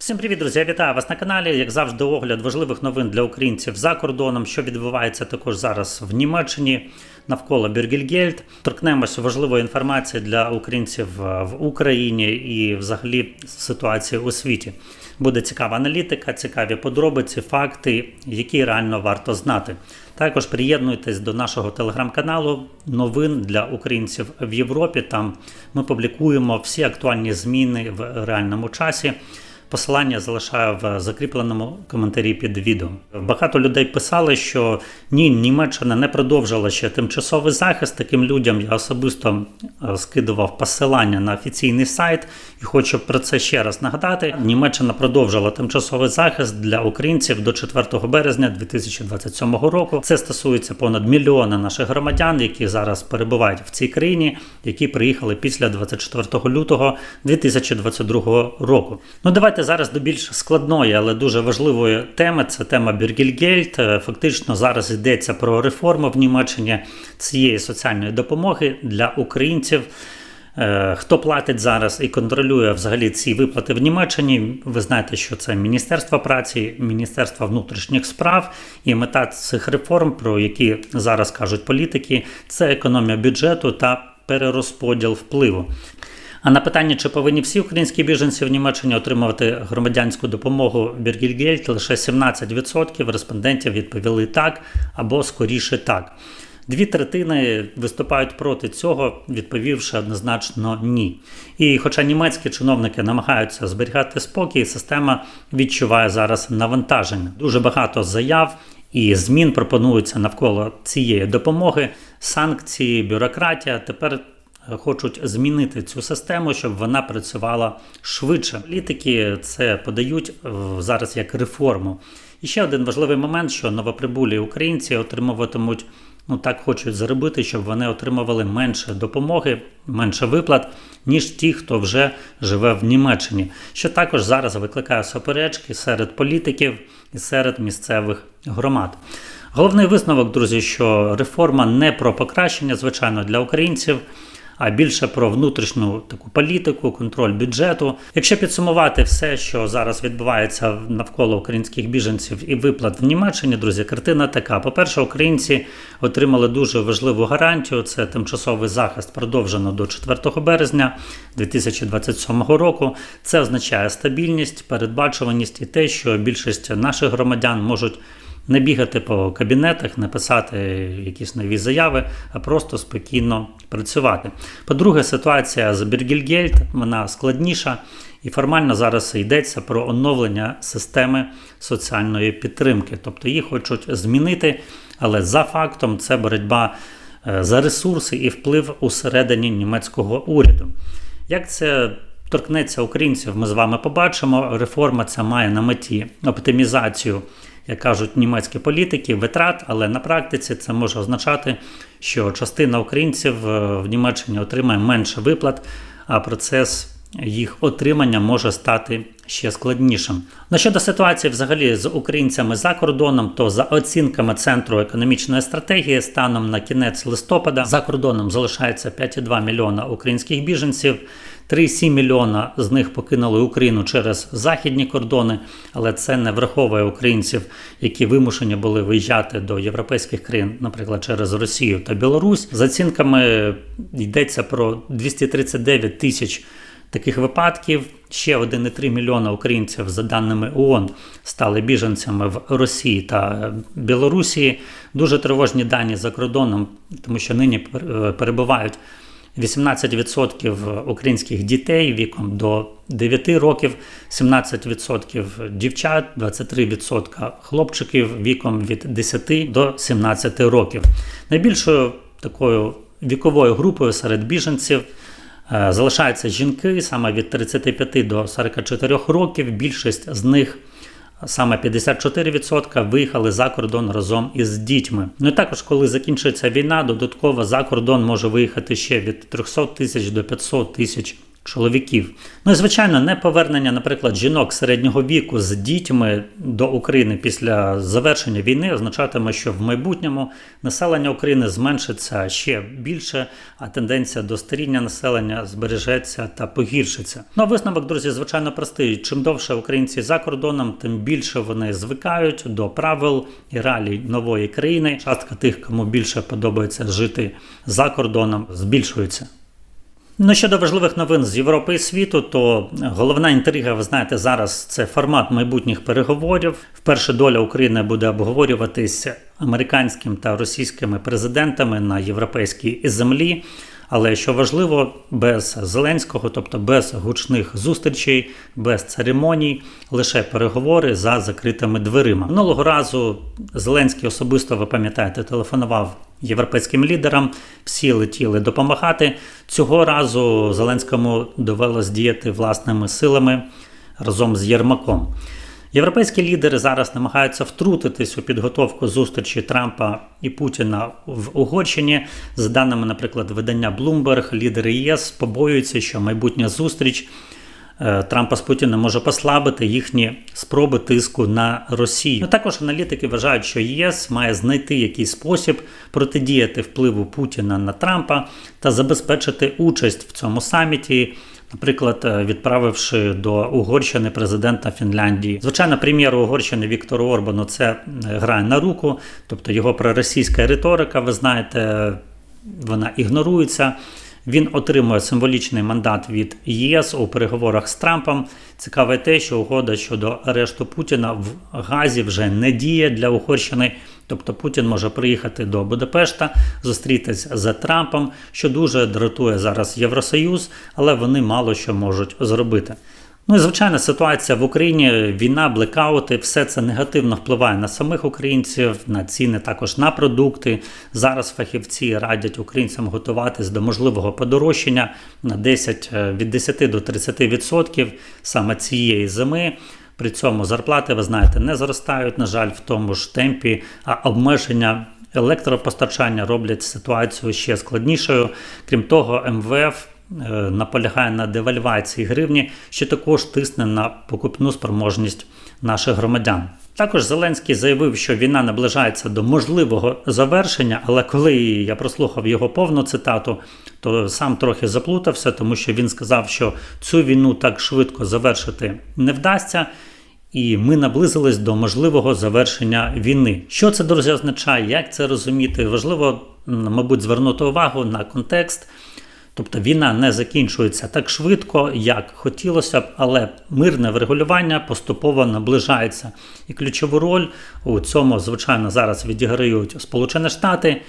Всім привіт, друзі! Вітаю вас на каналі. Як завжди, огляд важливих новин для українців за кордоном, що відбувається також зараз в Німеччині навколо Бюргельгельд. Торкнемося важливої інформації для українців е, в Україні і взагалі ситуації у світі. Буде цікава аналітика, цікаві подробиці, факти, які реально варто знати. Також приєднуйтесь до нашого телеграм-каналу новин для українців в Європі. Там ми публікуємо всі актуальні зміни в реальному часі. Посилання залишаю в закріпленому коментарі під відео. Багато людей писали, що ні, Німеччина не продовжила ще тимчасовий захист. Таким людям я особисто е, скидував посилання на офіційний сайт і хочу про це ще раз нагадати. Німеччина продовжила тимчасовий захист для українців до 4 березня 2027 року. Це стосується понад мільйона наших громадян, які зараз перебувають в цій країні, які приїхали після 24 лютого 2022 року. Ну давайте зараз до більш складної, але дуже важливої теми. Це тема Бюргельгельд. Е, Фактично зараз йдеться про реформу в Німеччині цієї соціальної допомоги для українців. Е, Хто платить зараз і контролює взагалі ці виплати в Німеччині? Ви знаєте, що це Міністерство праці, Міністерство внутрішніх справ і мета цих реформ, про які зараз кажуть політики, це економія бюджету та перерозподіл впливу. А на питання, чи повинні всі українські біженці в Німеччині отримувати громадянську допомогу Бергільгельд, лише 17% респондентів відповіли так або скоріше так. Дві третини виступають проти цього, відповівши однозначно ні. І хоча німецькі чиновники намагаються зберігати спокій, система відчуває зараз навантаження. Дуже багато заяв і змін пропонуються навколо цієї допомоги, санкції, бюрократія. Тепер хочуть змінити цю систему, щоб вона працювала швидше. Політики це подають е, зараз як реформу. І ще один важливий момент, що новоприбулі українці отримуватимуть. Ну так хочуть заробити, щоб вони отримували менше допомоги, менше виплат, ніж ті, хто вже живе в Німеччині, що також зараз викликає суперечки серед політиків і серед місцевих громад. Головний висновок, друзі, що реформа не про покращення, звичайно, для українців а більше про внутрішню таку політику, контроль бюджету. Якщо підсумувати все, що зараз відбувається навколо українських біженців і виплат в Німеччині, друзі, картина така: по-перше, українці отримали дуже важливу гарантію. Це тимчасовий захист продовжено до 4 березня 2027 року. Це означає стабільність, передбачуваність і те, що більшість наших громадян можуть не бігати по кабінетах, не писати якісь нові заяви, а просто спокійно працювати. По-друге, ситуація з Біргільгельд вона складніша. І формально зараз йдеться про оновлення системи соціальної підтримки. Тобто її хочуть змінити, але за фактом це боротьба е, за ресурси і вплив усередині німецького уряду. Як це торкнеться українців, ми з вами побачимо. Реформа ця має на меті оптимізацію як кажуть німецькі політики, витрат, але на практиці це може означати, що частина українців е, в Німеччині отримає менше виплат, а процес їх отримання може стати ще складнішим. На щодо ситуації, взагалі, з українцями за кордоном, то за оцінками центру економічної стратегії, станом на кінець листопада за кордоном залишається 5,2 мільйона українських біженців. 3,7 мільйона з них покинули Україну через західні кордони, але це не враховує українців, які вимушені були виїжджати до європейських країн, наприклад, через Росію та Білорусь. За оцінками йдеться про 239 тисяч. Таких випадків ще 1,3 мільйона українців, за даними ООН, стали біженцями в Росії та Білорусі. Дуже тривожні дані за кордоном, тому що нині перебувають 18% українських дітей віком до 9 років, 17% дівчат, 23% хлопчиків віком від 10 до 17 років. Найбільшою такою віковою групою серед біженців. Е, залишаються жінки саме від 35 до 44 років. Більшість з них Саме 54% виїхали за кордон разом із дітьми. Ну і також, коли закінчиться війна, додатково за кордон може виїхати ще від 300 тисяч до 500 тисяч чоловіків. Ну і звичайно, не повернення, наприклад, жінок середнього віку з дітьми до України після завершення війни означатиме, що в майбутньому населення України зменшиться ще більше, а тенденція до старіння населення збережеться та погіршиться. Ну а висновок, друзі, звичайно простий. Чим довше українці за кордоном, тим більше вони звикають до правил і реалій нової країни. Частка тих, кому більше подобається жити за кордоном, збільшується. Ну, щодо важливих новин з Європи і світу, то головна інтрига, ви знаєте, зараз це формат майбутніх переговорів. Вперше доля України буде обговорюватись американським та російськими президентами на європейській землі. Але що важливо, без Зеленського, тобто без гучних зустрічей, без церемоній, лише переговори за закритими дверима. Минулого разу Зеленський особисто, ви пам'ятаєте, телефонував європейським лідерам, всі летіли допомагати. Цього разу Зеленському довелось діяти власними силами разом з Єрмаком. Європейські лідери зараз намагаються втрутитись у підготовку зустрічі Трампа і Путіна в Угорщині. За даними, наприклад, видання Bloomberg, лідери ЄС побоюються, що майбутня зустріч Трампа з Путіним може послабити їхні спроби тиску на Росію. Ну, також аналітики вважають, що ЄС має знайти якийсь спосіб протидіяти впливу Путіна на Трампа та забезпечити участь в цьому саміті. Наприклад, е, відправивши до Угорщини президента Фінляндії, звичайно, прем'єру Угорщини Віктору Орбану це е, грає на руку, тобто його проросійська риторика, ви знаєте, вона ігнорується. Він отримує символічний мандат від ЄС у переговорах з Трампом. Цікаве те, що угода щодо арешту Путіна в Газі вже не діє для Угорщини. Тобто Путін може приїхати до Будапешта, зустрітися з Трампом, що дуже дратує зараз Євросоюз, але вони мало що можуть зробити. Ну і звичайно, ситуація в Україні, війна, блекаути, все це негативно впливає на самих українців, на ціни також на продукти. Зараз фахівці радять українцям готуватись до можливого подорожчання на 10, е, від 10 до 30% саме цієї зими. При цьому зарплати, ви знаєте, не зростають, на жаль, в тому ж темпі, а обмеження електропостачання роблять ситуацію ще складнішою. Крім того, МВФ наполягає на девальвації гривні, що також тисне на покупну спроможність наших громадян. Також Зеленський заявив, що війна наближається до можливого завершення, але коли я прослухав його повну цитату, то сам трохи заплутався, тому що він сказав, що цю війну так швидко завершити не вдасться. І ми наблизились до можливого завершення війни. Що це друзі означає? Як це розуміти? Важливо, мабуть, звернути увагу на контекст. Тобто війна не закінчується так швидко, як хотілося б, але мирне врегулювання поступово наближається. І ключову роль у цьому, звичайно, зараз відіграють Сполучені Штати.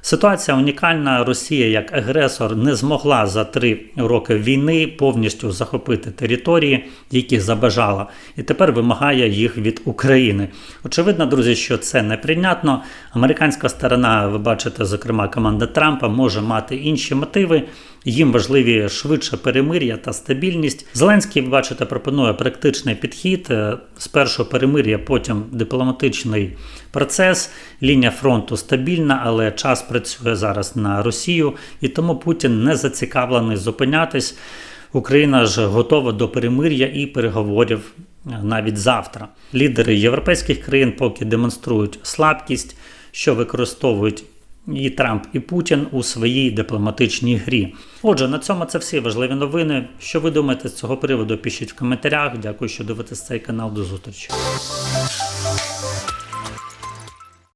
Ситуація унікальна. Росія як агресор не змогла за три роки війни повністю захопити території, які забажала, і тепер вимагає їх від України. Очевидно, друзі, що це неприйнятно. Американська сторона, ви бачите, зокрема, команда Трампа може мати інші мотиви. Їм важливі швидше перемир'я та стабільність. Зеленський, бачите, пропонує практичний підхід. Е, Спершу перемир'я, потім дипломатичний процес. Лінія фронту стабільна, але час працює зараз на Росію, і тому Путін не зацікавлений зупинятись. Україна ж готова до перемир'я і переговорів е, навіть завтра. Лідери європейських країн поки демонструють слабкість, що використовують і Трамп, і Путін у своїй дипломатичній грі. Отже, на цьому це всі важливі новини. Що ви думаєте з цього приводу? Пишіть в коментарях. Дякую, що дивитесь цей канал. До зустрічі.